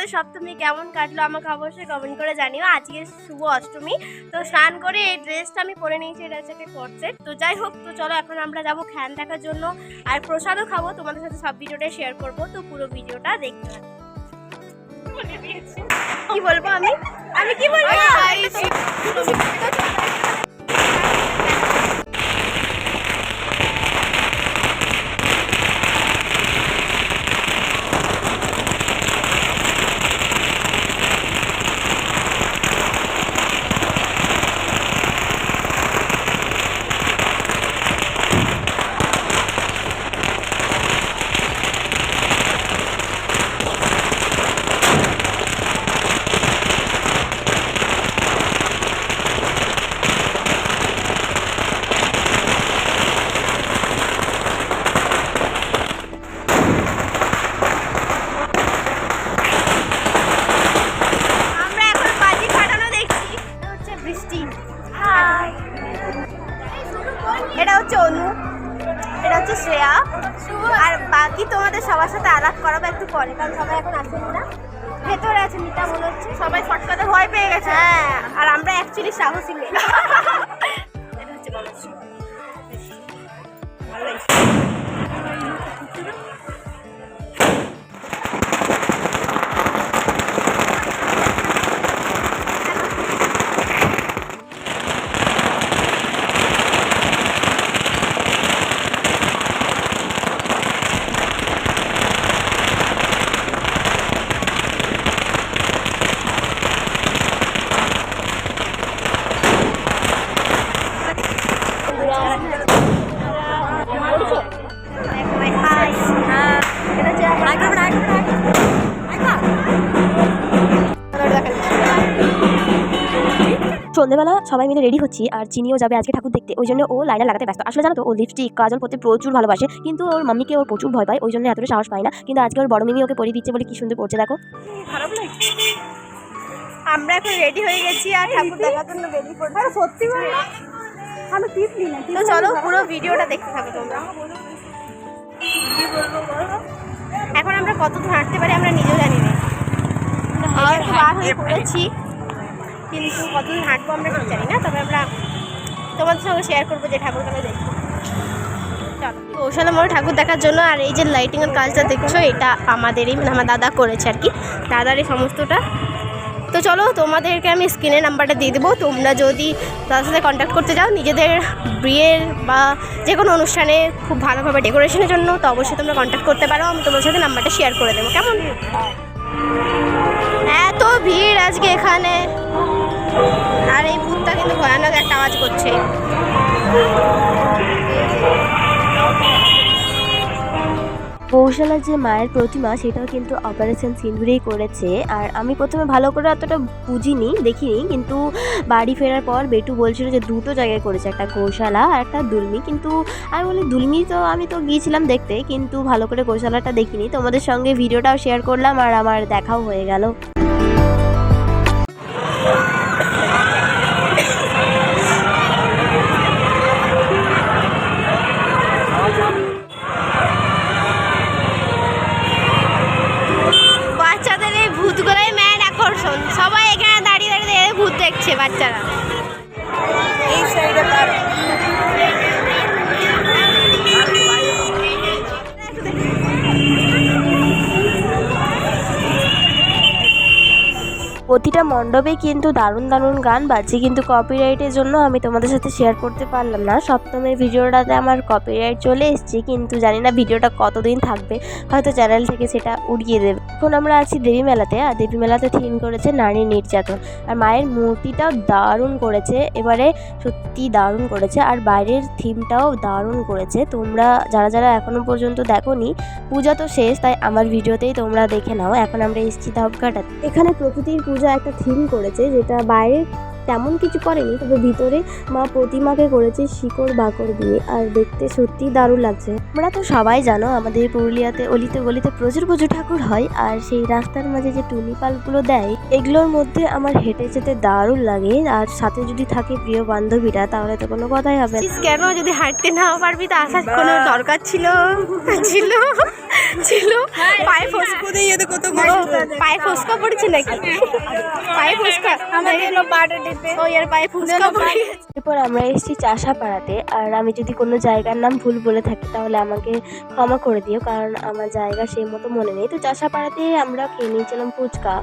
তোমাদের সপ্তমী কেমন কাটলো আমাকে অবশ্যই কমেন্ট করে জানিও। আজকে শুভ অষ্টমী। তো স্নান করে এই ড্রেসটা আমি পরে নিয়েছি এটা হচ্ছে একটা কটসেট তো যাই হোক তো চলো এখন আমরা যাব খ্যান দেখার জন্য। আর প্রসাদও খাব তোমাদের সাথে সব ভিডিওটা শেয়ার করব। তো পুরো ভিডিওটা দেখতে থাকো। কি বলব আমি? আমি কি বলব? এটা হচ্ছে অনু এটা হচ্ছে শ্রেয়া। আর বাকি তোমাদের সবার সাথে আলাপ করাবো একটু পরে কারণ সবাই এখন আসেন না। ভেতরে আছে মিতা মনে হচ্ছে। সবাই ফটকাতে ভয় পেয়ে গেছে। হ্যাঁ আর আমরা অ্যাকচুয়ালি সাহসী মেয়ে। সন্ধ্যেবেলা সবাই মিলে রেডি হচ্ছি আর চিনিও যাবে আজকে ঠাকুর দেখতে। ওই জন্য ও লাইনে লাগাতে ব্যস্ত। আসলে জানো তো ও লিপস্টিক কাজল করতে প্রচুর ভালোবাসে। কিন্তু ওর মাম্মিকে ওর প্রচুর ভয় পায় ওই জন্য এতটা সাহস পায় না। কিন্তু আজকে ওর বড় মিমি ওকে পরিয়ে দিচ্ছে বলে কি সুন্দর পড়ছে দেখো। খারাপ আমরা এখন রেডি হয়ে গেছি আর ঠাকুর দেখার জন্য রেডি করছি। সত্যি আমি টিপ নিই না তো চলো পুরো ভিডিওটা দেখতে থাকো তোমরা। এখন আমরা কত হাঁটতে পারি আমরা নিজেও জানি না। আর বার হয়ে পড়েছি। কিন্তু কত দূর হাঁটবো আমরা ঠিক জানি না, তবে আমরা তোমাদের সঙ্গে শেয়ার করব যে ঠাকুর কেন দেখব কৌশলে মোড় ঠাকুর দেখার জন্য আর এই যে লাইটিংয়ের কাজটা দেখছ, এটা আমাদেরই মানে আমার দাদা করেছে আর কি। দাদার এই সমস্তটা। তো চলো, তোমাদেরকে আমি স্ক্রিনের নাম্বারটা দিয়ে দেবো। তোমরা যদি তাদের সাথে কন্ট্যাক্ট করতে চাও, নিজেদের বিয়ের বা যে কোনো অনুষ্ঠানে খুব ভালোভাবে ডেকোরেশনের জন্য, তো অবশ্যই তোমরা কন্ট্যাক্ট করতে পারো। আমি তোমার সাথে নাম্বারটা শেয়ার করে দেবো। কেমন? এত ভিড়! আজকে এখানে। আর এই ভূতটা কিন্তু ভয়ানক একটা আওয়াজ করছে। কৌশলার যে মায়ের প্রতিমা, সেটাও কিন্তু অপারেশন সিন্দুরেই করেছে। আর আমি প্রথমে ভালো করে অতটা বুঝিনি, দেখিনি, কিন্তু বাড়ি ফেরার পর বেটু বলছিল যে দুটো জায়গায় করেছে, একটা গৌশালা আর একটা দুলমি। কিন্তু আমি বলি, দুলমি তো আমি তো গিয়েছিলাম দেখতে, কিন্তু ভালো করে গৌশালাটা দেখিনি। তোমাদের সঙ্গে ভিডিওটাও শেয়ার করলাম আর আমার দেখাও হয়ে গেল। বাচ্চাদের মণ্ডপে কিন্তু দারুণ দারুণ গান বাজছে, কিন্তু কপিরাইটের জন্য আমি তোমাদের সাথে শেয়ার করতে পারলাম না। সপ্তমের ভিডিওটাতে আমার কপিরাইট চলে এসেছে, কিন্তু জানি না ভিডিওটা কতদিন থাকবে, হয়তো চ্যানেল থেকে সেটা উড়িয়ে দেবে। এখন আমরা আছি দেবী মেলাতে, আর দেবী মেলাতে থিম করেছে নারী নির্যাতন। আর মায়ের মূর্তিটাও দারুণ করেছে, এবারে সত্যি দারুণ করেছে, আর বাইরের থিমটাও দারুণ করেছে। তোমরা যারা যারা এখনও পর্যন্ত দেখোনি, পূজা তো শেষ, তাই আমার ভিডিওতেই তোমরা দেখে নাও। এখন আমরা এসেছি ধাপঘাটাতে এখানে প্রকৃতির পূজা একটা থিম করেছে যেটা বাইরে তেমন কিছু করেনি তবে ভিতরে মা প্রতিমাকে করেছে শিকড় বাকড় দিয়ে আর দেখতে সত্যি দারুণ লাগছে। আমরা তো সবাই জানো আমাদের পুরুলিয়াতে অলিতে গলিতে প্রচুর প্রচুর ঠাকুর হয় আর সেই রাস্তার মাঝে যে টুনি পালগুলো দেয় এগুলোর মধ্যে আমার হেঁটে যেতে দারুণ লাগে আর সাথে যদি থাকে প্রিয় বান্ধবীরা তাহলে তো কোনো কথাই হবে কেন যদি হাঁটতে না পারবি তো আসার কোনো দরকার ছিল? ছিল। ছিল? পায়ে ফসকা পায়ে ফসকা পড়েছে নাকি? পায়ে ফসকা? আমাদের পায়ে ফসকা পড়ে এরপর আমরা এসেছি চাষাপাড়াতে আর আমি যদি কোনো জায়গার নাম ভুল বলে থাকি তাহলে আমাকে ক্ষমা করে দিও কারণ আমার জায়গা সেই মতো মনে নেই। তো চাষাপাড়াতে আমরা খেয়ে নিয়েছিলাম ফুচকা।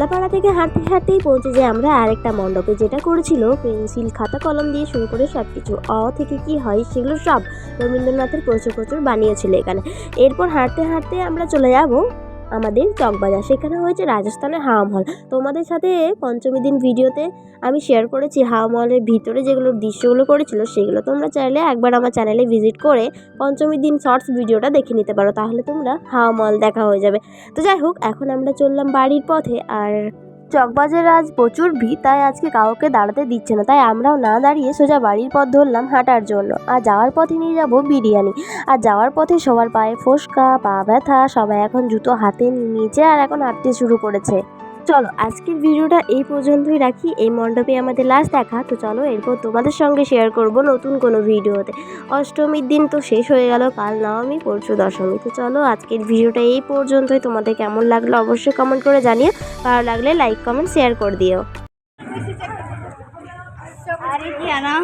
জেলাপাড়া থেকে হাঁটতে হাঁটতেই পৌঁছে যাই আমরা আরেকটা মণ্ডপে। যেটা করেছিল পেন্সিল, খাতা, কলম দিয়ে শুরু করে সব কিছু অ থেকে কি হয় সেগুলো সব রবীন্দ্রনাথের প্রচুর প্রচুর বানিয়েছিল এখানে। এরপর হাঁটতে হাঁটতে আমরা চলে যাব আমাদের চকবাজার সেখানে হয়েছে রাজস্থানের হাওয়া মহল। তোমাদের সাথে পঞ্চমী দিন ভিডিওতে আমি শেয়ার করেছি হাওয়া মহলের ভিতরে যেগুলো দৃশ্যগুলো করেছিল, সেগুলো তোমরা চাইলে একবার আমার চ্যানেলে ভিজিট করে পঞ্চমী দিন শর্টস ভিডিওটা দেখে নিতে পারো। তাহলে তোমরা হাওয়া মহল দেখা হয়ে যাবে। তো যাই হোক, এখন আমরা চললাম বাড়ির পথে। আর চকবাজারে আজ প্রচুর ভিড়, তাই আজকে কাউকে দাঁড়াতে দিচ্ছে না। তাই আমরাও না দাঁড়িয়ে সোজা বাড়ির পথ ধরলাম হাঁটার জন্য। আর যাওয়ার পথে নিয়ে যাব বিরিয়ানি। আর যাওয়ার পথে সবার পায়ে ফোসকা, পা ব্যথা, সবাই এখন জুতো হাতে নিয়েছে আর এখন হাঁটতে শুরু করেছে। চলো, আজকের ভিডিওটা এই পর্যন্তই রাখি। এই মণ্ডপে আমাদের লাস্ট দেখা, তো চলো এরপর তোমাদের সঙ্গে শেয়ার করব নতুন কোনো ভিডিওতে। অষ্টমীর দিন তো শেষ হয়ে গেল, কাল নবমী, পরশু দশমী। তো চলো, আজকের ভিডিওটা এই পর্যন্তই। তোমাদের কেমন লাগল অবশ্যই কমেন্ট করে জানিও। ভালো লাগলে লাইক কমেন্ট শেয়ার করে দিও। আরে কি আনা?